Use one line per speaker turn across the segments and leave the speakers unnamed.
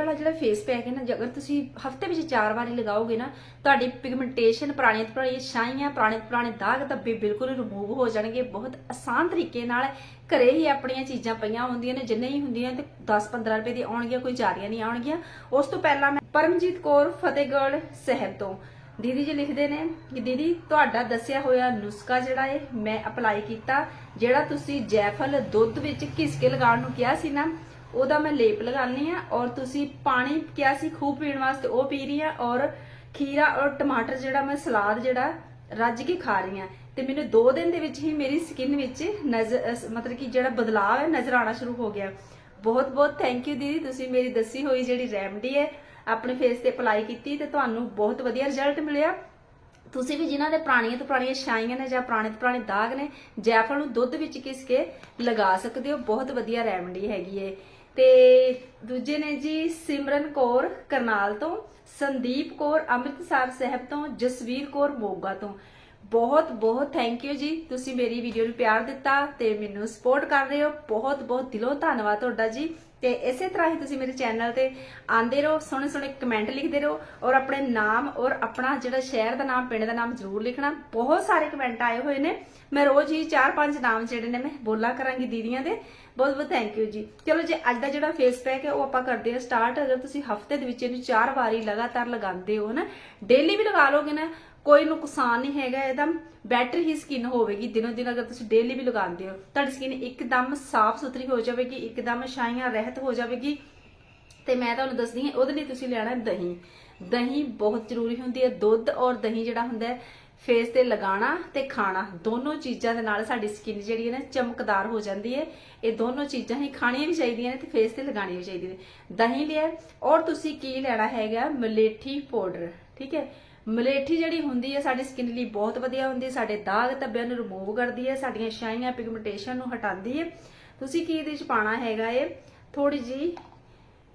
ਵਾਲਾ ਜਿਹੜਾ face pack ਹੈ ਨਾ, ਜੇ ਅਗਰ ਤੁਸੀਂ ਹਫ਼ਤੇ ਵਿੱਚ ਚਾਰ ਵਾਰੀ ਲਗਾਓਗੇ ਨਾ, ਤੁਹਾਡੀ ਪਿਗਮੈਂਟੇਸ਼ਨ ਪੁਰਾਣੀ ਤੋਂ ਛਾਈਆਂ, ਪੁਰਾਣੇ ਪੁਰਾਣੇ ਦਾਗ ਧੱਬੇ ਬਿਲਕੁਲ ਰਿਮੂਵ ਹੋ ਜਾਣਗੇ। ਬਹੁਤ ਆਸਾਨ ਤਰੀਕੇ ਨਾਲ ਘਰੇ ਹੀ ਆਪਣੀਆਂ ਚੀਜ਼ਾਂ ਪਈਆਂ ਹੁੰਦੀਆਂ ਨੇ, ਜਿੰਨੇ ਹੀ ਹੁੰਦੀਆਂ ਤੇ 10-15 ਰੁਪਏ ਦੀ ਆਉਣਗੀਆਂ, ਕੋਈ ਜ਼ਿਆਦੀਆਂ ਨਹੀਂ ਆਉਣਗੀਆਂ। ਉਸ ਤੋਂ ਪਹਿਲਾਂ ਮੈਂ ਪਰਮਜੀਤ ਕੌਰ, ਫਤਿਹਗੜ੍ਹ ਸਾਹਿਬ ਤੋਂ। ਦੀਦੀ ਜੀ ਲਿਖਦੇ ਨੇ ਕਿ ਦੀਦੀ, ਤੁਹਾਡਾ ਦੱਸਿਆ ਹੋਇਆ ਨੁਸਖਾ ਜਿਹੜਾ ਹੈ ਮੈਂ ਅਪਲਾਈ ਕੀਤਾ, ਜਿਹੜਾ ਤੁਸੀਂ ਜੈਫਲ ਦੁੱਧ ਵਿੱਚ ਘਿਸ ਕੇ ਲਗਾਉਣ ਨੂੰ ਕਿਹਾ ਸੀ ਨਾ ਉਹਦਾ ਮੈਂ ਲੇਪ ਲਗਾਉਣੀ ਆ ਔਰ ਤੁਸੀਂ ਪਾਣੀ ਕਿਹਾ ਸੀ ਖੂਬ ਪੀਣ ਵਾਸਤੇ, ਉਹ ਪੀ ਰਹੀ ਆ ਔਰ ਖੀਰਾ ਔਰ ਟਮਾਟਰ ਜਿਹੜਾ ਮੈਂ ਸਲਾਦ ਜਿਹੜਾ ਰੱਜ ਕੇ ਖਾ ਰਹੀ ਆ ਤੇ ਮੈਨੂੰ 2 ਦਿਨ ਦੇ ਵਿੱਚ ਹੀ ਮੇਰੀ ਸਕਿਨ ਵਿੱਚ ਨਜ਼ਰ ਮਤਲਬ ਕਿ ਜਿਹੜਾ ਬਦਲਾਅ ਹੈ ਨਜ਼ਰ ਆਉਣਾ ਸ਼ੁਰੂ ਹੋ ਗਿਆ। ਬਹੁਤ ਬਹੁਤ ਥੈਂਕ ਯੂ ਦੀਦੀ, ਤੁਸੀਂ ਮੇਰੀ ਦੱਸੀ ਹੋਈ ਜਿਹੜੀ ਰੈਮਡੀ ਹੈ, ਆਪਣੇ ਫੇਸ ਤੇ ਅਪਲਾਈ ਕੀਤੀ ਤੇ ਤੁਹਾਨੂੰ ਬਹੁਤ ਵਧੀਆ ਰਿਜ਼ਲਟ ਮਿਲਿਆ। ਤੁਸੀਂ ਵੀ ਜਿਨ੍ਹਾਂ ਦੇ ਪੁਰਾਣੀਆਂ ਤੋਂ ਪੁਰਾਣੀਆਂ ਛਾਈਆਂ ਨੇ ਜਾਂ ਪੁਰਾਣੇ ਤੋਂ ਪੁਰਾਣੇ ਦਾਗ ਨੇ, ਜੈਫਲ ਨੂੰ ਦੁੱਧ ਵਿੱਚ ਘਿਸ ਕੇ ਲਗਾ ਸਕਦੇ ਹੋ, ਬਹੁਤ ਵਧੀਆ ਰੈਮਡੀ ਹੈਗੀ ਏ ਤੇ ਦੂਜੇ ਨੇ ਜੀ ਸਿਮਰਨ ਕੌਰ ਕਰਨਾਲ ਤੋਂ, ਸੰਦੀਪ ਕੌਰ, ਅੰਮ੍ਰਿਤਸਰ ਸਾਹਿਬ ਤੋਂ, ਜਸਵੀਰ ਕੌਰ ਮੋਗਾ ਤੋਂ। ਬਹੁਤ ਬਹੁਤ ਥੈਂਕ ਯੂ ਜੀ। ਤੁਸੀਂ ਮੇਰੀ ਵੀਡੀਓ ਨੂੰ ਪਿਆਰ ਦਿੱਤਾ ਤੇ ਮੈਨੂੰ ਸਪੋਰਟ ਕਰ ਰਹੇ ਹੋ। ਬਹੁਤ ਬਹੁਤ ਦਿਲੋਂ ਧੰਨਵਾਦ ਤੁਹਾਡਾ ਜੀ। ਤੇ ਇਸੇ ਤਰ੍ਹਾਂ ਹੀ ਤੁਸੀਂ ਮੇਰੇ ਚੈਨਲ ਤੇ ਆਂਦੇ ਰਹੋ, ਸੋਹਣੇ ਸੋਹਣੇ ਕਮੈਂਟ ਲਿਖਦੇ ਰਹੋ ਔਰ ਆਪਣੇ ਨਾਮ ਔਰ ਆਪਣਾ ਜਿਹੜਾ ਸ਼ਹਿਰ ਦਾ ਨਾਮ, ਪਿੰਡ ਦਾ ਨਾਮ ਜ਼ਰੂਰ ਲਿਖਣਾ। ਬਹੁਤ ਸਾਰੇ ਕਮੈਂਟ ਆਏ ਹੋਏ ਨੇ। ਮੈਂ ਰੋਜ਼ ਹੀ 4-5 ਨਾਮ ਜਿਹੜੇ ਨੇ ਮੈਂ ਬੋਲਾ ਕਰਾਂਗੀ ਦੀਦੀਆਂ ਦੇ। ਬਹੁਤ ਬਹੁਤ ਥੈਂਕ ਯੂ ਜੀ। ਚਲੋ ਜੇ, ਅੱਜ ਦਾ ਜਿਹੜਾ ਫੇਸ ਪੈਕ ਹੈ ਉਹ ਆਪਾਂ ਕਰਦੇ ਹਾਂ ਸਟਾਰਟ ਅਗਰ ਤੁਸੀਂ ਹਫ਼ਤੇ ਦੇ ਵਿੱਚ ਇਹਨੂੰ 4 ਵਾਰੀ ਲਗਾਤਾਰ ਲਗਾਉਂਦੇ ਹੋ ਨਾ ਡੇਲੀ ਵੀ ਲਗਾ ਲੋਗੇ ਨਾ ਕੋਈ ਨੁਕਸਾਨ ਨਹੀਂ ਹੈਗਾ ਇਹਦਾ ਬੈਟਰ ਹੀ ਸਕਿਨ ਹੋਵੇਗੀ, ਦਿਨੋ ਦਿਨ ਅਗਰ ਤੁਸੀਂ ਡੇਲੀ ਵੀ ਲਗਾਉਂਦੇ ਹੋ, ਤੁਹਾਡੀ ਸਕਿਨ ਇੱਕਦਮ ਸਾਫ਼ ਸੁਥਰੀ ਹੋ ਜਾਵੇਗੀ, ਇੱਕਦਮ ਛਾਈਆਂ ਰਹਿਤ ਹੋ ਜਾਵੇਗੀ। ਤੇ ਮੈਂ ਤੁਹਾਨੂੰ ਦੱਸਦੀ ਹਾਂ, ਉਹਦੇ ਲਈ ਤੁਸੀਂ ਲੈਣਾ ਦਹੀਂ। ਦਹੀਂ ਬਹੁਤ ਜ਼ਰੂਰੀ ਹੁੰਦੀ ਹੈ, ਦੁੱਧ ਔਰ ਦਹੀਂ ਜਿਹੜਾ ਹੁੰਦਾ ਹੈ ਫੇਸ ਤੇ ਲਗਾਉਣਾ ਤੇ ਖਾਣਾ, ਦੋਨੋਂ ਚੀਜ਼ਾਂ ਦੇ ਨਾਲ ਸਾਡੀ ਸਕਿਨ ਜਿਹੜੀ ਹੈ ਨਾ ਚਮਕਦਾਰ ਹੋ ਜਾਂਦੀ ਹੈ। ਇਹ ਦੋਨੋਂ ਚੀਜ਼ਾਂ ਹੀ ਖਾਣੀਆਂ ਵੀ ਚਾਹੀਦੀਆਂ ਨੇ ਤੇ ਫੇਸ ਤੇ ਲਗਾਉਣੀਆਂ ਵੀ ਚਾਹੀਦੀਆਂ ਨੇ। ਦਹੀਂ ਲਿਆ, ਔਰ ਤੁਸੀਂ ਕੀ ਲੈਣਾ ਹੈਗਾ, ਮਲੇਠੀ ਪਾਊਡਰ ਠੀਕ ਹੈ? ਮਲੇਠੀ ਜਿਹੜੀ ਹੁੰਦੀ ਹੈ, ਸਾਡੀ ਸਕਿਨ ਲਈ ਬਹੁਤ ਵਧੀਆ ਹੁੰਦੀ ਹੈ, ਸਾਡੇ ਦਾਗ ਧੱਬਿਆਂ ਨੂੰ ਰਿਮੂਵ ਕਰਦੀ ਹੈ, ਸਾਡੀਆਂ ਛਾਈਆਂ ਪਿਗਮੈਂਟੇਸ਼ਨ ਨੂੰ ਹਟਾਉਂਦੀ ਹੈ। ਤੁਸੀਂ ਕੀ ਇਹਦੇ ਵਿੱਚ ਪਾਣਾ ਹੈਗਾ ਏ ਥੋੜੀ ਜੀ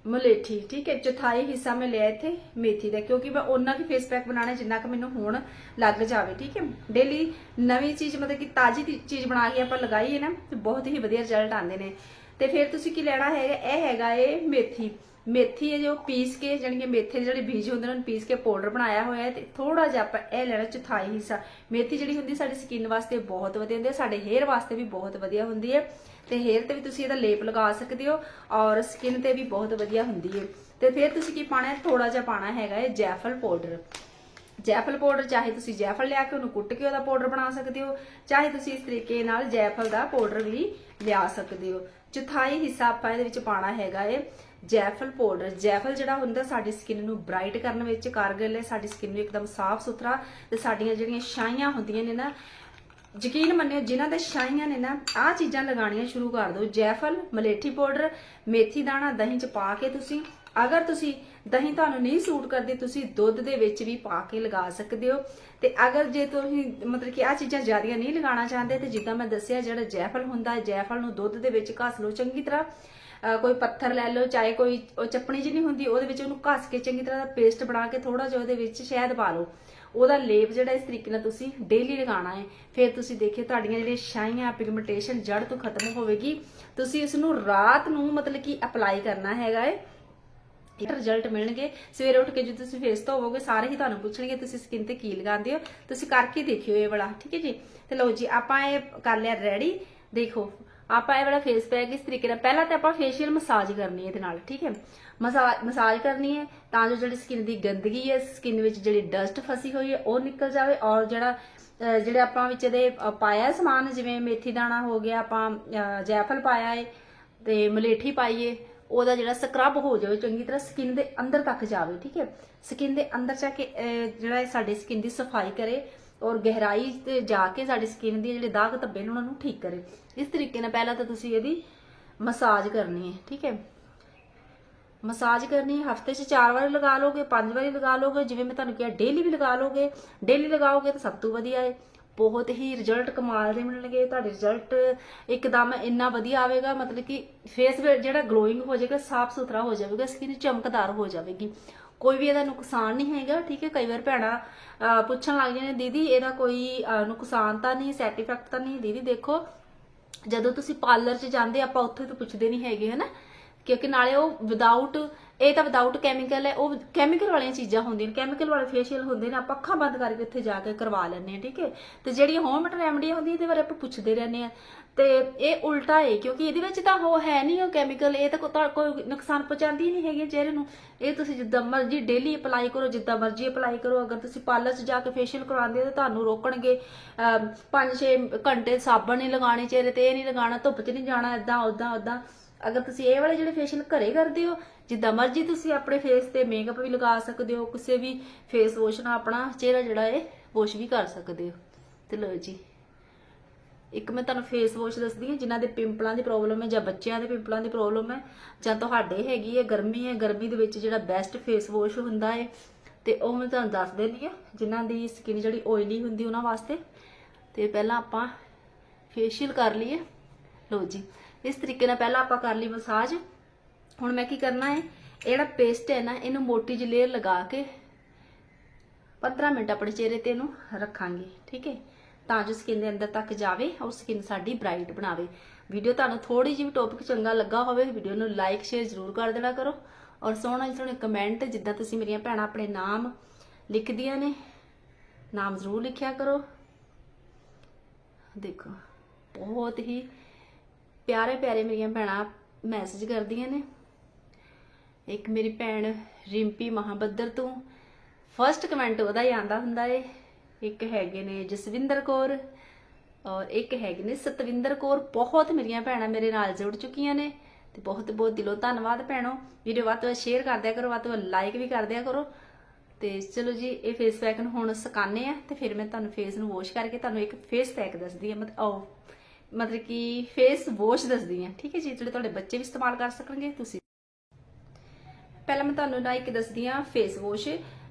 ਮਲੇਠੀ, ਠੀਕ ਹੈ? ਚੌਥਾਈ ਹਿੱਸਾ ਮੈਂ ਲਿਆ ਇੱਥੇ ਮੇਥੀ ਦਾ, ਕਿਉਂਕਿ ਮੈਂ ਉਹਨਾਂ ਕੀ ਫੇਸ ਪੈਕ ਬਣਾਣਾ ਜਿੰਨਾ ਕਿ ਮੈਨੂੰ ਹੁਣ ਲੱਗ ਜਾਵੇ, ਠੀਕ ਹੈ? ਡੇਲੀ ਨਵੀਂ ਚੀਜ਼ ਮਤਲਬ ਕਿ ਤਾਜ਼ੀ ਚੀਜ਼ ਬਣਾ ਕੇ ਆਪਾਂ ਲਗਾਈਏ ਨਾ, ਤੇ ਬਹੁਤ ਹੀ ਵਧੀਆ ਰਿਜ਼ਲਟ ਆਉਂਦੇ ਨੇ। ਤੇ ਫਿਰ ਤੁਸੀਂ ਕੀ ਲੈਣਾ ਹੈਗਾ, ਇਹ ਹੈਗਾ ਏ ਮੇਥੀ। ਮੇਥੀ ਹੈ ਜੋ ਪੀਸ ਕੇ, ਜਾਣੀ ਕਿ ਮੇਥੇ ਦੇ ਜਿਹੜੇ ਬੀਜ ਹੁੰਦੇ ਨੇ, ਉਹਨੂੰ ਪੀਸ ਕੇ ਪਾਊਡਰ ਬਣਾਇਆ ਹੋਇਆ ਹੈ ਤੇ ਥੋੜਾ ਜਿਹਾ ਆਪਾਂ ਇਹ ਲੈਣਾ ਚੌਥਾਈ ਹਿੱਸਾ। ਮੇਥੀ ਜਿਹੜੀ ਹੁੰਦੀ ਸਾਡੀ ਸਕਿਨ ਵਾਸਤੇ ਬਹੁਤ ਵਧੀਆ ਹੁੰਦੀ ਹੈ, ਸਾਡੇ ਹੇਅਰ ਵਾਸਤੇ ਵੀ ਬਹੁਤ ਵਧੀਆ ਹੁੰਦੀ ਹੈ। ਤੇ ਹੇਅਰ ਤੇ ਵੀ ਤੁਸੀਂ ਇਹਦਾ ਲੇਪ ਲਗਾ ਸਕਦੇ ਹੋ ਔਰ ਸਕਿਨ ਤੇ ਵੀ ਬਹੁਤ ਵਧੀਆ ਹੁੰਦੀ ਹੈ। ਤੇ ਫਿਰ ਤੁਸੀਂ ਕੀ ਪਾਣਾ ਹੈ? ਥੋੜਾ ਜਿਹਾ ਪਾਣਾ ਹੈਗਾ ਹੈ ਜੈਫਲ ਪਾਊਡਰ ਜੈਫਲ ਪਾਊਡਰ ਚਾਹੇ ਤੁਸੀਂ ਜੈਫਲ ਲਿਆ ਕੇ ਉਹਨੂੰ ਕੁੱਟ ਕੇ ਉਹਦਾ ਪਾਊਡਰ ਬਣਾ ਸਕਦੇ ਹੋ, ਚਾਹੇ ਤੁਸੀਂ ਇਸ ਤਰੀਕੇ ਨਾਲ ਜੈਫਲ ਦਾ ਪਾਊਡਰ ਵੀ ਲਿਆ ਸਕਦੇ ਹੋ। ਚੌਥਾਈ ਹਿੱਸਾ ਆਪਾਂ ਇਹਦੇ ਵਿੱਚ ਪਾਣਾ ਹੈਗਾ ਏ ਜੈਫਲ ਪਾਊਡਰ ਜੈਫਲ ਜਿਹੜਾ ਹੁੰਦਾ ਸਾਡੀ ਸਕਿਨ ਨੂੰ ਬ੍ਰਾਈਟ ਕਰਨ ਵਿੱਚ ਕਾਰਗਰ ਹੈ, ਸਾਡੀ ਸਕਿਨ ਨੂੰ ਇੱਕਦਮ ਸਾਫ਼ ਸੁਥਰਾ ਤੇ ਸਾਡੀਆਂ ਜਿਹੜੀਆਂ ਛਾਈਆਂ ਹੁੰਦੀਆਂ ਨੇ ਨਾ, ਯਕੀਨ ਮੰਨਿਓ, ਜਿਨ੍ਹਾਂ ਦੇ ਛਾਈਆਂ ਨੇ ਨਾ, ਆਹ ਚੀਜ਼ਾਂ ਲਗਾਉਣੀਆਂ ਸ਼ੁਰੂ ਕਰ ਦਿਓ। ਜੈਫਲ, ਮਲੇਠੀ ਪਾਊਡਰ ਮੇਥੀ ਦਾਣਾ, ਦਹੀਂ ਚ ਪਾ ਕੇ ਤੁਸੀਂ, ਅਗਰ ਤੁਸੀਂ ਦਹੀਂ ਤੁਹਾਨੂੰ ਨਹੀਂ ਸੂਟ ਕਰਦੀ, ਤੁਸੀਂ ਦੁੱਧ ਦੇ ਵਿੱਚ ਵੀ ਪਾ ਕੇ ਲਗਾ ਸਕਦੇ ਹੋ। ਤੇ ਅਗਰ ਜੇ ਤੁਸੀਂ, ਮਤਲਬ ਕਿ ਆ ਚੀਜ਼ਾਂ ਜ਼ਿਆਦੀਆਂ ਨਹੀਂ ਲਗਾਉਣਾ ਚਾਹੁੰਦੇ, ਤੇ ਜਿੱਦਾਂ ਮੈਂ ਦੱਸਿਆ, ਜਿਹੜਾ ਜੈਫਲ ਹੁੰਦਾ, ਜੈਫਲ ਨੂੰ ਦੁੱਧ ਦੇ ਵਿੱਚ ਘਸ ਲਓ ਚੰਗੀ ਤਰ੍ਹਾਂ। ਕੋਈ ਪੱਥਰ ਲੈ ਲਓ, ਚਾਹੇ ਕੋਈ ਉਹ ਚੱਪਣੀ ਜਿਹੀ ਨਹੀਂ ਹੁੰਦੀ, ਉਹਦੇ ਵਿੱਚ ਉਹਨੂੰ ਘਸ ਕੇ ਚੰਗੀ ਤਰ੍ਹਾਂ ਦਾ ਪੇਸਟ ਬਣਾ ਕੇ ਥੋੜਾ ਜਿਹਾ ਉਹਦੇ ਵਿੱਚ ਸ਼ਹਿਦ ਪਾ ਲਓ। ਉਹਦਾ ਲੇਪ ਜਿਹੜਾ ਇਸ ਤਰੀਕੇ ਨਾਲ ਤੁਸੀਂ ਡੇਲੀ ਲਗਾਉਣਾ ਹੈ। ਫਿਰ ਤੁਸੀਂ ਦੇਖਿਓ ਤੁਹਾਡੀਆਂ ਜਿਹੜੀਆਂ ਛਾਈਆਂ ਪਿਗਮੈਂਟੇਸ਼ਨ ਜੜ ਤੋਂ ਖਤਮ ਹੋਵੇਗੀ। ਤੁਸੀਂ ਇਸ ਨੂੰ ਰਾਤ ਨੂੰ ਮਤਲਬ ਕਿ ਅਪਲਾਈ ਕਰਨਾ ਹੈਗਾ ਹੈ। ਇਹ ਰਿਜ਼ਲਟ ਮਿਲਣਗੇ। ਸਵੇਰੇ ਉੱਠ ਕੇ ਜਦੋਂ ਤੁਸੀਂ ਫੇਸ ਧੋਵੋਗੇ, ਸਾਰੇ ਹੀ ਤੁਹਾਨੂੰ ਪੁੱਛਣਗੇ, ਤੁਸੀਂ ਸਕਿਨ ਤੇ ਕੀ ਲਗਾਉਂਦੇ ਹੋ। ਤੁਸੀਂ ਕਰਕੇ ਦੇਖਿਓ ਇਹ ਵਾਲਾ, ਠੀਕ ਹੈ ਜੀ? ਤੇ ਲਓ ਜੀ, ਆਪਾਂ ਇਹ ਕਰ ਲਿਆ ਰੈਡੀ ਦੇਖੋ ਆਪਾਂ ਇਹ ਵਾਲਾ ਫੇਸ ਪੈਕ ਇਸ ਤਰੀਕੇ ਨਾਲ, ਪਹਿਲਾਂ ਤਾਂ ਆਪਾਂ ਫੇਸ਼ੀਅਲ ਮਸਾਜ ਕਰਨੀ ਹੈ ਇਹਦੇ ਨਾਲ, ਠੀਕ ਹੈ? ਮਸਾਜ ਕਰਨੀ ਹੈ ਤਾਂ ਜੋ ਜਿਹੜੀ ਸਕਿਨ ਦੀ ਗੰਦਗੀ ਹੈ ਸਕਿਨ ਵਿੱਚ ਜਿਹੜੀ ਡਸਟ ਫਸੀ ਹੋਈ ਹੈ, ਉਹ ਨਿਕਲ ਜਾਵੇ ਔਰ ਜਿਹੜਾ ਜਿਹੜੇ ਆਪਾਂ ਵਿੱਚ ਇਹਦੇ ਪਾਇਆ ਸਮਾਨ, ਜਿਵੇਂ ਮੇਥੀ ਦਾਣਾ ਹੋ ਗਿਆ, ਆਪਾਂ ਜੈਫਲ ਪਾਇਆ ਹੈ ਤੇ ਮਲੇਠੀ ਪਾਈਏ ਉਹਦਾ ਜਿਹੜਾ ਸਕਰਬ ਹੋ ਜਾਵੇ, ਚੰਗੀ ਤਰ੍ਹਾਂ ਸਕਿਨ ਦੇ ਅੰਦਰ ਤੱਕ ਜਾਵੇ, ਠੀਕ ਹੈ? ਸਕਿਨ ਦੇ ਅੰਦਰ ਜਾ ਕੇ ਜਿਹੜਾ ਇਹ ਸਾਡੀ ਸਕਿਨ ਦੀ ਸਫ਼ਾਈ ਕਰੇ ਔਰ ਗਹਿਰਾਈ ਤੇ ਜਾ ਕੇ ਸਾਡੀ ਸਕਿਨ ਦੀ ਜਿਹੜੇ ਦਾਗ ਧੱਬੇ ਨੇ ਉਹਨਾਂ ਨੂੰ ਠੀਕ ਕਰੇ। ਇਸ ਤਰੀਕੇ ਨਾਲ ਪਹਿਲਾਂ ਤਾਂ ਤੁਸੀਂ ਇਹਦੀ ਮਸਾਜ ਕਰਨੀ ਹੈ, ਠੀਕ ਹੈ? ਮਸਾਜ ਕਰਨੀ ਹਫ਼ਤੇ 'ਚ 4 ਵਾਰੀ ਲਗਾ ਲੋਗੇ 5 ਵਾਰੀ ਲਗਾ ਲੋਗੇ ਜਿਵੇਂ ਮੈਂ ਤੁਹਾਨੂੰ ਕਿਹਾ ਡੇਲੀ ਵੀ ਲਗਾ ਲੋਗੇ ਡੇਲੀ ਲਗਾਓਗੇ ਤਾਂ ਸਭ ਤੋਂ ਵਧੀਆ ਹੈ। ਬਹੁਤ ਹੀ ਰਿਜ਼ਲਟ ਕਮਾਲ ਦੇ ਮਿਲਣਗੇ, ਤੁਹਾਡੇ ਰਿਜ਼ਲਟ ਇੱਕਦਮ ਇੰਨਾ ਵਧੀਆ ਆਵੇਗਾ, ਮਤਲਬ ਕਿ ਫੇਸ ਜਿਹੜਾ ਗਲੋਇੰਗ ਹੋ ਜਾਏਗਾ ਸਾਫ਼ ਸੁਥਰਾ ਹੋ ਜਾਵੇਗਾ ਸਕਿਨ ਚਮਕਦਾਰ ਹੋ ਜਾਵੇਗੀ। ਕੋਈ ਵੀ ਇਹਦਾ ਨੁਕਸਾਨ ਨਹੀਂ ਹੈਗਾ, ਠੀਕ ਹੈ? ਕਈ ਵਾਰ ਭੈਣਾ ਪੁੱਛਣ ਲੱਗ ਜਾਂਦੇ ਦੀਦੀ, ਇਹਦਾ ਕੋਈ ਨੁਕਸਾਨ ਤਾਂ ਨਹੀਂ ਸਾਈਡ ਇਫੈਕਟ ਤਾਂ ਨਹੀਂ, ਦੀਦੀ ਦੇਖੋ, ਜਦੋਂ ਤੁਸੀਂ ਪਾਰਲਰ 'ਚ ਜਾਂਦੇ ਆਪਾਂ ਉੱਥੇ ਤੋਂ ਪੁੱਛਦੇ ਨਹੀਂ ਹੈਗੇ, ਹਨਾ? ਕਿਉਂਕਿ ਨਾਲੇ ਉਹ ਵਿਦਆਊਟ ਇਹ ਤਾਂ ਵਿਦਆਊਟ ਕੈਮੀਕਲ ਹੈ, ਉਹ ਕੈਮੀਕਲ ਵਾਲੀਆਂ ਚੀਜ਼ਾਂ ਹੁੰਦੀਆਂ ਨੇ ਕੈਮੀਕਲ ਵਾਲੇ ਫੇਸ਼ੀਅਲ ਹੁੰਦੇ ਨੇ, ਆਪਾਂ ਅੱਖਾਂ ਬੰਦ ਕਰਕੇ ਉੱਥੇ ਜਾ ਕੇ ਕਰਵਾ ਲੈਂਦੇ ਹਾਂ, ਠੀਕ ਹੈ? ਤੇ ਜਿਹੜੀ ਹੋਮ ਰੈਮਡੀ ਹੁੰਦੀ ਇਹਦੇ ਬਾਰੇ ਆਪਾਂ ਪੁੱਛਦੇ ਰਹਿੰਦੇ ਆ ਤੇ ਇਹ ਉਲਟਾ ਹੈ, ਕਿਉਂਕਿ ਇਹਦੇ ਵਿੱਚ ਤਾਂ ਉਹ ਹੈ ਨਹੀਂ, ਉਹ ਕੈਮੀਕਲ ਇਹ ਤਾਂ ਕੋਈ ਨੁਕਸਾਨ ਪਹੁੰਚਾਉਂਦੀ ਨਹੀਂ ਹੈਗੀ ਚਿਹਰੇ ਨੂੰ। ਇਹ ਤੁਸੀਂ ਜਿੱਦਾਂ ਮਰਜ਼ੀ ਡੇਲੀ ਅਪਲਾਈ ਕਰੋ, ਜਿੱਦਾਂ ਮਰਜ਼ੀ ਅਪਲਾਈ ਕਰੋ, ਅਗਰ ਤੁਸੀਂ ਪਾਰਲਰ 'ਚ ਜਾ ਕੇ ਫੇਸ਼ੀਅਲ ਕਰਵਾਉਂਦੇ ਹੋ, ਤਾਂ ਤੁਹਾਨੂੰ ਰੋਕਣਗੇ 5-6 ਘੰਟੇ ਸਾਬਣ ਨਹੀਂ ਲਗਾਉਣੇ ਚਿਹਰੇ ਤੇ, ਇਹ ਨਹੀਂ ਲਗਾਉਣਾ, ਧੁੱਪ 'ਚ ਨਹੀਂ ਜਾਣਾ ਇਦਾਂ ਉਦਾਂ ਉਦਾਂ ਅਗਰ ਤੁਸੀਂ ਇਹ ਵਾਲੇ ਜਿਹੜੇ ਫੇਸ਼ੀਅਲ ਘਰੇ ਕਰਦੇ ਹੋ, ਜਿੱਦਾਂ ਮਰਜ਼ੀ ਤੁਸੀਂ ਆਪਣੇ ਫੇਸ ਤੇ ਮੇਕਅਪ ਵੀ ਲਗਾ ਸਕਦੇ ਹੋ, ਕਿਸੇ ਵੀ ਫੇਸ ਵਾਸ਼ ਨਾਲ ਆਪਣਾ ਚਿਹਰਾ ਜਿਹੜਾ ਹੈ ਵਾਸ਼ ਵੀ ਕਰ ਸਕਦੇ ਹੋ। ਤੇ ਲਓ ਜੀ, ਇੱਕ ਮੈਂ ਤੁਹਾਨੂੰ ਫੇਸ ਵਾਸ਼ ਦੱਸਦੀ ਹਾਂ, ਜਿਨ੍ਹਾਂ ਦੇ ਪਿੰਪਲਾਂ ਦੀ ਪ੍ਰੋਬਲਮ ਹੈ ਜਾਂ ਬੱਚਿਆਂ ਦੇ ਪਿੰਪਲਾਂ ਦੀ ਪ੍ਰੋਬਲਮ ਹੈ, ਜਾਂ ਤੁਹਾਡੇ ਹੈਗੀ ਹੈ, ਗਰਮੀ ਹੈ, ਗਰਮੀ ਦੇ ਵਿੱਚ ਜਿਹੜਾ ਬੈਸਟ ਫੇਸ ਵਾਸ਼ ਹੁੰਦਾ ਹੈ, ਤੇ ਉਹ ਮੈਂ ਤੁਹਾਨੂੰ ਦੱਸ ਦਿੰਦੀ ਹਾਂ, ਜਿਨ੍ਹਾਂ ਦੀ ਸਕਿਨ ਜਿਹੜੀ ਆਇਲੀ ਹੁੰਦੀ ਉਹਨਾਂ ਵਾਸਤੇ। ਤੇ ਪਹਿਲਾਂ ਆਪਾਂ ਫੇਸ਼ੀਅਲ ਕਰ ਲਈਏ। ਲਓ ਜੀ ਇਸ ਤਰੀਕੇ ਨਾਲ ਪਹਿਲਾਂ ਆਪਾਂ ਕਰ ਲਈ ਮਸਾਜ। ਹੁਣ ਮੈਂ ਕੀ ਕਰਨਾ ਹੈ, ਇਹ ਜਿਹੜਾ ਪੇਸਟ ਹੈ ਨਾ, ਇਹਨੂੰ ਮੋਟੀ ਜਿਹੀ ਲੇਅਰ ਲਗਾ ਕੇ 15 ਮਿੰਟ ਆਪਣੇ ਚਿਹਰੇ ਤੇ ਇਹਨੂੰ ਰੱਖਾਂਗੇ, ਠੀਕ ਹੈ? ਤਾਂ ਜੋ ਸਕਿਨ ਦੇ ਅੰਦਰ ਤੱਕ ਜਾਵੇ ਔਰ ਸਕਿਨ ਸਾਡੀ ਬ੍ਰਾਈਟ ਬਣਾਵੇ। ਵੀਡੀਓ ਤੁਹਾਨੂੰ ਥੋੜੀ ਜਿਹੀ ਵੀ ਟੌਪਿਕ ਚੰਗਾ ਲੱਗਾ ਹੋਵੇ ਵੀਡੀਓ ਨੂੰ ਲਾਈਕ ਸ਼ੇਅਰ ਜ਼ਰੂਰ ਕਰ ਦੇਣਾ ਕਰੋ। ਔਰ ਸੋਹਣਾ ਜਿਹੇ ਕਮੈਂਟ ਜਿੱਦਾਂ ਤੁਸੀਂ ਮੇਰੀਆਂ ਭੈਣਾਂ ਆਪਣੇ ਨਾਮ ਲਿਖਦੀਆਂ ਨੇ, ਨਾਮ ਜ਼ਰੂਰ ਲਿਖਿਆ ਕਰੋ। ਦੇਖੋ, ਬਹੁਤ ਹੀ ਪਿਆਰੇ ਪਿਆਰੇ ਮੇਰੀਆਂ ਭੈਣਾਂ ਮੈਸੇਜ ਕਰਦੀਆਂ ਨੇ। ਇੱਕ ਮੇਰੀ ਭੈਣ ਰਿੰਪੀ ਮਹਾਬੱਦਰ ਤੋਂ ਫਰਸਟ ਕਮੈਂਟ ਉਹਦਾ ਹੀ ਆਂਦਾ ਹੁੰਦਾ ਏ। ਇੱਕ ਹੈਗੇ ਨੇ ਜਸਵਿੰਦਰ ਕੌਰ ਔਰ ਇੱਕ ਹੈਗੇ ਨੇ ਸਤਵਿੰਦਰ ਕੌਰ। ਬਹੁਤ ਮੇਰੀਆਂ ਭੈਣਾਂ ਮੇਰੇ ਨਾਲ ਜੁੜ ਚੁੱਕੀਆਂ ਨੇ ਤੇ ਬਹੁਤ ਬਹੁਤ ਦਿਲੋਂ ਧੰਨਵਾਦ ਭੈਣੋ। ਵੀਡੀਓ ਵੱਧ ਤੋਂ ਵੱਧ ਸ਼ੇਅਰ ਕਰ ਦਿਆ ਕਰੋ, ਵੱਧ ਤੋਂ ਵੱਧ ਲਾਈਕ ਵੀ ਕਰ ਦਿਆ ਕਰੋ। ਤੇ ਚਲੋ ਜੀ, ਇਹ ਫੇਸ ਪੈਕ ਨੂੰ ਹੁਣ ਸੁਕਾਨੇ ਆ ਤੇ ਫਿਰ ਮੈਂ ਤੁਹਾਨੂੰ ਫੇਸ ਨੂੰ ਵਾਸ਼ ਕਰਕੇ ਤੁਹਾਨੂੰ ਇੱਕ ਫੇਸ ਪੈਕ ਦੱਸਦੀ ਆ ਮਤਲਬ ਆਓ। ਮਤਲਬ ਕਿ ਫੇਸ ਵਾਸ਼ ਦੱਸਦੀ ਆ ਠੀਕ ਹੈ ਜੀ, ਜਿਹੜੇ ਤੁਹਾਡੇ ਬੱਚੇ ਵੀ ਇਸਤੇਮਾਲ ਕਰ ਸਕਣਗੇ, ਤੁਸੀਂ ਪਹਿਲਾਂ ਮੈਂ ਤੁਹਾਨੂੰ ਨਾ ਇੱਕ ਦੱਸਦੀ ਆ ਫੇਸ ਵਾਸ਼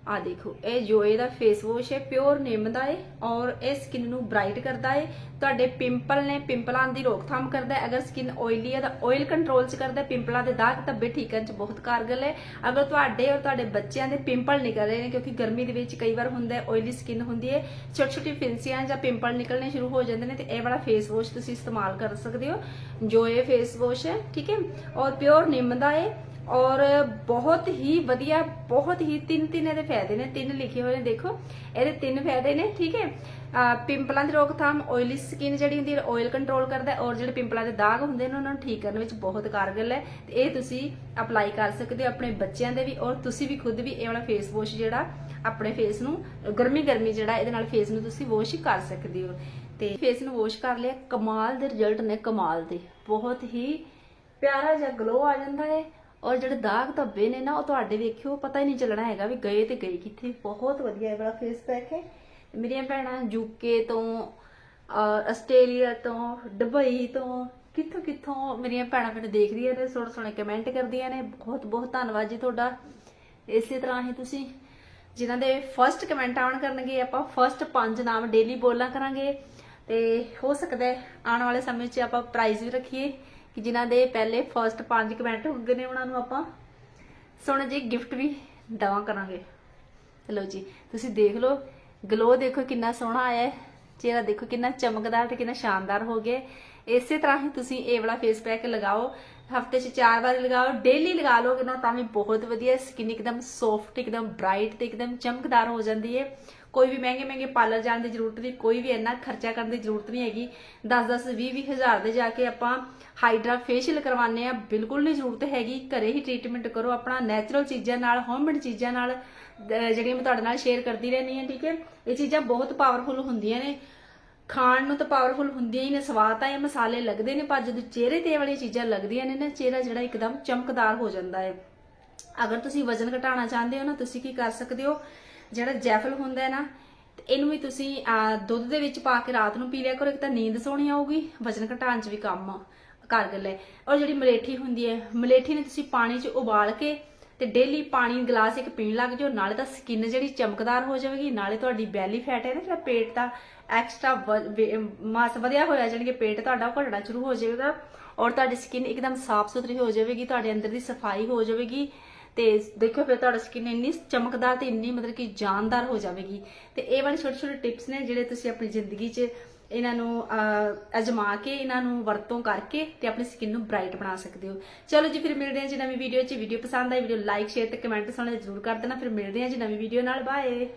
ਆ ਦੇਖੋ, ਇਹ ਜੋਏ ਦਾ ਫੇਸ ਵਾਸ਼ ਹੈ ਪਿਓਰ ਨਿੰਮ ਦਾ ਹੈ ਔਰ ਇਹ ਸਕਿਨ ਨੂੰ ਬ੍ਰਾਈਟ ਕਰਦਾ ਹੈ ਤੁਹਾਡੇ ਪਿੰਪਲ ਨੇ ਪਿੰਪਲਾਂ ਦੀ ਰੋਕਥਾਮ ਕਰਦਾ ਹੈ ਅਗਰ ਸਕਿਨ ਆਇਲੀ ਹੈ ਤਾਂ ਆਇਲ ਕੰਟਰੋਲ ਚ ਕਰਦਾ ਹੈ ਪਿੰਪਲਾਂ ਦੇ ਦਾਗ ਧੱਬੇ ਠੀਕ ਕਰਨ ਚ ਬਹੁਤ ਕਾਰਗਰ ਹੈ ਅਗਰ ਤੁਹਾਡੇ ਔਰ ਤੁਹਾਡੇ ਬੱਚਿਆਂ ਦੇ ਪਿੰਪਲ ਨਿਕਲ ਰਹੇ ਨੇ, ਕਿਉਂਕਿ ਗਰਮੀ ਦੇ ਵਿੱਚ ਕਈ ਵਾਰ ਹੁੰਦਾ ਹੈ ਆਇਲੀ ਸਕਿਨ ਹੁੰਦੀ ਹੈ ਛੋਟੀ ਛੋਟੀ ਫਿੰਸੀਆਂ ਜਾਂ ਪਿੰਪਲ ਨਿਕਲਣੇ ਸ਼ੁਰੂ ਹੋ ਜਾਂਦੇ ਨੇ ਤੇ ਇਹ ਵਾਲਾ ਫੇਸ ਵਾਸ਼ ਤੁਸੀਂ ਇਸਤੇਮਾਲ ਕਰ ਸਕਦੇ ਹੋ। ਜੋਏ ਫੇਸ ਵਾਸ਼ ਹੈ, ਠੀਕ ਹੈ, ਔਰ ਪਿਓਰ ਨਿੰਮ ਦਾ ਹੈ ਔਰ ਬਹੁਤ ਹੀ ਵਧੀਆ, ਬਹੁਤ ਹੀ ਤਿੰਨ ਤਿੰਨ ਇਹਦੇ ਫਾਇਦੇ ਨੇ, ਤਿੰਨ ਲਿਖੇ ਹੋਏ ਨੇ, ਦੇਖੋ। ਇਹਦੇ ਤਿੰਨ ਫਾਇਦੇ ਨੇ, ਠੀਕ ਹੈ? ਪਿੰਪਲਾਂ ਦੀ ਰੋਕਥਾਮ ਆਇਲੀ ਸਕਿਨ ਜਿਹੜੀ ਹੁੰਦੀ ਹੈ ਆਇਲ ਕੰਟਰੋਲ ਕਰਦਾ ਔਰ ਜਿਹੜੇ ਪਿੰਪਲਾਂ ਦੇ ਦਾਗ ਹੁੰਦੇ ਨੇ, ਉਹਨਾਂ ਨੂੰ ਠੀਕ ਕਰਨ ਵਿੱਚ ਬਹੁਤ ਕਾਰਗਰ ਹੈ। ਤੇ ਇਹ ਤੁਸੀਂ ਅਪਲਾਈ ਕਰ ਸਕਦੇ ਹੋ ਆਪਣੇ ਬੱਚਿਆਂ ਦੇ ਵੀ, ਔਰ ਤੁਸੀਂ ਵੀ ਖੁਦ ਵੀ ਇਹ ਵਾਲਾ ਫੇਸ ਵਾਸ਼ ਜਿਹੜਾ, ਆਪਣੇ ਫੇਸ ਨੂੰ, ਗਰਮੀ ਗਰਮੀ ਜਿਹੜਾ, ਇਹਦੇ ਨਾਲ ਫੇਸ ਨੂੰ ਤੁਸੀਂ ਵਾਸ਼ ਕਰ ਸਕਦੇ ਹੋ। ਤੇ ਫੇਸ ਨੂੰ ਵਾਸ਼ ਕਰ ਲਿਆ, ਕਮਾਲ ਦੇ ਰਿਜ਼ਲਟ ਨੇ ਕਮਾਲ ਦੇ। ਬਹੁਤ ਹੀ ਪਿਆਰਾ ਜਿਹਾ ਗਲੋ ਆ ਜਾਂਦਾ ਹੈ ਔਰ ਜਿਹੜੇ ਦਾਗ ਧੱਬੇ ਨੇ ਨਾ, ਉਹ ਤੁਹਾਡੇ ਵੇਖਿਓ, ਪਤਾ ਹੀ ਨਹੀਂ ਚੱਲਣਾ ਹੈਗਾ ਵੀ ਗਏ ਤੇ ਗਏ ਕਿੱਥੇ। ਬਹੁਤ ਵਧੀਆ ਇਹ ਵਾਲਾ ਫੇਸ ਪੈਕ ਹੈ। ਮੇਰੀਆਂ ਭੈਣਾਂ ਯੂਕੇ ਤੋਂ ਆਸਟ੍ਰੇਲੀਆ ਤੋਂ ਦੁਬਈ ਤੋਂ, ਕਿੱਥੋਂ ਕਿੱਥੋਂ ਮੇਰੀਆਂ ਭੈਣਾਂ ਮੈਨੂੰ ਦੇਖਦੀਆਂ ਨੇ ਸੋਹਣੇ ਸੋਹਣੇ ਕਮੈਂਟ ਕਰਦੀਆਂ ਨੇ। ਬਹੁਤ ਬਹੁਤ ਧੰਨਵਾਦ ਜੀ ਤੁਹਾਡਾ। ਇਸੇ ਤਰ੍ਹਾਂ ਹੀ ਤੁਸੀਂ, ਜਿਨ੍ਹਾਂ ਦੇ ਫਰਸਟ ਕਮੈਂਟ ਆਉਣ ਕਰਨਗੇ, ਆਪਾਂ ਫਰਸਟ ਪੰਜ ਨਾਮ ਡੇਲੀ ਬੋਲਾਂ ਕਰਾਂਗੇ। ਤੇ ਹੋ ਸਕਦਾ ਹੈ ਆਉਣ ਵਾਲੇ ਸਮੇਂ 'ਚ ਆਪਾਂ ਪ੍ਰਾਈਜ਼ ਵੀ ਰੱਖੀਏ। ਕਿ ਜਿਨ੍ਹਾਂ ਦੇ ਪਹਿਲੇ ਫਰਸਟ ਪੰਜ ਕਮੈਂਟ ਹੁੰਦੇ ਨੇ ਉਹਨਾਂ ਨੂੰ ਆਪਾਂ ਸੋਹਣੇ ਜਿਹੇ ਗਿਫਟ ਵੀ ਦਵਾ ਕਰਾਂਗੇ। ਚਲੋ ਜੀ, ਤੁਸੀਂ ਦੇਖ ਲਓ ਗਲੋ ਦੇਖੋ ਕਿੰਨਾ ਸੋਹਣਾ ਆਇਆ ਹੈ, ਚਿਹਰਾ ਦੇਖੋ ਕਿੰਨਾ ਚਮਕਦਾਰ ਤੇ ਕਿੰਨਾ ਸ਼ਾਨਦਾਰ ਹੋ ਗਿਆ ਇਸੇ ਤਰ੍ਹਾਂ ਹੀ ਤੁਸੀਂ ਇਹ ਵਾਲਾ ਫੇਸ ਪੈਕ ਲਗਾਓ, ਹਫ਼ਤੇ 'ਚ ਚਾਰ ਵਾਰ ਲਗਾਓ ਡੇਲੀ ਲਗਾ ਲੋਗੇ ਨਾ ਤਾਂ ਵੀ ਬਹੁਤ ਵਧੀਆ ਸਕਿਨ ਇੱਕਦਮ ਸੌਫਟ ਇੱਕਦਮ ਬ੍ਰਾਈਟ ਤੇ ਇੱਕਦਮ ਚਮਕਦਾਰ ਹੋ ਜਾਂਦੀ ਹੈ। ਕੋਈ ਵੀ ਮਹਿੰਗੇ ਮਹਿੰਗੇ ਪਾਰਲਰ ਜਾਣ ਦੀ ਜ਼ਰੂਰਤ ਨਹੀਂ, ਕੋਈ ਵੀ ਇੰਨਾ ਖਰਚਾ ਕਰਨ ਦੀ ਜ਼ਰੂਰਤ ਨਹੀਂ ਹੈਗੀ। 10 10 20 20 ਹਜ਼ਾਰ ਦੇ ਜਾ ਕੇ ਆਪਾਂ ਹਾਈਡਰਾ ਫੇਸ਼ੀਅਲ ਕਰਵਾਉਂਦੇ ਆ ਬਿਲਕੁਲ ਨਹੀਂ ਜ਼ਰੂਰਤ ਹੈਗੀ। ਘਰੇ ਹੀ ਟ੍ਰੀਟਮੈਂਟ ਕਰੋ, ਆਪਣਾ ਨੈਚੁਰਲ ਚੀਜ਼ਾਂ ਨਾਲ ਹੋਮਮੇਡ ਚੀਜ਼ਾਂ ਨਾਲ ਜਿਹੜੀਆਂ ਮੈਂ ਤੁਹਾਡੇ ਨਾਲ ਸ਼ੇਅਰ ਕਰਦੀ ਰਹਿੰਦੀ ਹਾਂ, ਠੀਕ ਹੈ? ਇਹ ਚੀਜ਼ਾਂ ਬਹੁਤ ਪਾਵਰਫੁਲ ਹੁੰਦੀਆਂ ਨੇ। ਖਾਣ ਨੂੰ ਤਾਂ ਪਾਵਰਫੁਲ ਹੁੰਦੀਆਂ ਹੀ ਨੇ, ਸਵਾਦ ਤਾਂ ਇਹ ਮਸਾਲੇ ਲੱਗਦੇ ਨੇ, ਪਰ ਜਦੋਂ ਚਿਹਰੇ ਤੇ ਇਹ ਵਾਲੀਆਂ ਚੀਜ਼ਾਂ ਲੱਗਦੀਆਂ ਨੇ ਨਾ, ਚਿਹਰਾ ਜਿਹੜਾ ਇੱਕਦਮ ਚਮਕਦਾਰ ਹੋ ਜਾਂਦਾ ਹੈ। ਅਗਰ ਤੁਸੀਂ ਵਜ਼ਨ ਘਟਾਉਣਾ ਚਾਹੁੰਦੇ ਹੋ ਨਾ, ਤੁਸੀਂ ਕੀ ਕਰ ਸਕਦੇ ਹੋ? ਜਿਹੜਾ ਜੈਫਲ ਹੁੰਦਾ ਹੈ ਨਾ ਇਹਨੂੰ ਵੀ ਤੁਸੀਂ ਅਹ, ਦੁੱਧ ਦੇ ਵਿੱਚ ਪਾ ਕੇ ਰਾਤ ਨੂੰ ਪੀ ਲਿਆ ਕਰੋ ਇੱਕ ਤਾਂ ਨੀਂਦ ਸੋਹਣੀ ਆਊਗੀ ਵਜ਼ਨ ਘਟਾਉਣ 'ਚ ਵੀ ਕੰਮ ਕਾਰਗਰ ਹੈ। ਔਰ ਜਿਹੜੀ ਮਲੇਠੀ ਹੁੰਦੀ ਹੈ ਮਲੇਠੀ ਨੂੰ ਤੁਸੀਂ ਪਾਣੀ 'ਚ ਉਬਾਲ ਕੇ ਤੇ ਡੇਲੀ ਪਾਣੀ ਗਲਾਸ ਇੱਕ ਪੀਣ ਲੱਗ ਜਾਓ ਨਾਲੇ ਤਾਂ ਸਕਿਨ ਜਿਹੜੀ ਚਮਕਦਾਰ ਹੋ ਜਾਵੇਗੀ ਨਾਲੇ ਤੁਹਾਡੀ ਬੈਲੀ ਫੈਟ ਹੈ ਨਾ ਜਿਹੜਾ ਪੇਟ ਦਾ ਐਕਸਟਰਾ ਮਾਸ ਵਧਿਆ ਹੋਇਆ ਜਾਣੀ ਕਿ ਪੇਟ ਤੁਹਾਡਾ ਉਹ ਘਟਣਾ ਸ਼ੁਰੂ ਹੋ ਜਾਵੇਗਾ ਔਰ ਤੁਹਾਡੀ ਸਕਿਨ ਇੱਕਦਮ ਸਾਫ਼ ਸੁਥਰੀ ਹੋ ਜਾਵੇਗੀ ਤੁਹਾਡੇ ਅੰਦਰ ਦੀ ਸਫ਼ਾਈ ਹੋ ਜਾਵੇਗੀ ਤੇ ਦੇਖਿਓ ਫਿਰ ਤੁਹਾਡਾ ਸਕਿਨ ਇੰਨੀ ਚਮਕਦਾਰ ਤੇ ਇੰਨੀ ਮਤਲਬ ਕਿ ਜਾਨਦਾਰ ਹੋ ਜਾਵੇਗੀ। ਤੇ ਇਹ ਵਾਲੇ ਛੋਟੇ ਛੋਟੇ ਟਿਪਸ ਨੇ ਜਿਹੜੇ ਤੁਸੀਂ ਆਪਣੀ ਜ਼ਿੰਦਗੀ 'ਚ ਇਹਨਾਂ ਨੂੰ ਅਜਮਾ ਕੇ ਇਹਨਾਂ ਨੂੰ ਵਰਤੋਂ ਕਰਕੇ ਤੇ ਆਪਣੀ ਸਕਿਨ ਨੂੰ ਬ੍ਰਾਈਟ ਬਣਾ ਸਕਦੇ ਹੋ। ਚਲੋ ਜੀ, ਫਿਰ ਮਿਲਦੇ ਹਾਂ ਜੀ ਨਵੀਂ ਵੀਡੀਓ 'ਚ। ਵੀਡੀਓ ਪਸੰਦ ਆਈ, ਵੀਡੀਓ ਲਾਈਕ ਸ਼ੇਅਰ ਤੇ ਕਮੈਂਟ ਸੁਣਨਾ ਜ਼ਰੂਰ ਕਰ ਦੇਣਾ। ਫਿਰ ਮਿਲਦੇ ਹਾਂ ਜੀ ਨਵੀਂ ਵੀਡੀਓ ਨਾਲ। ਬਾਏ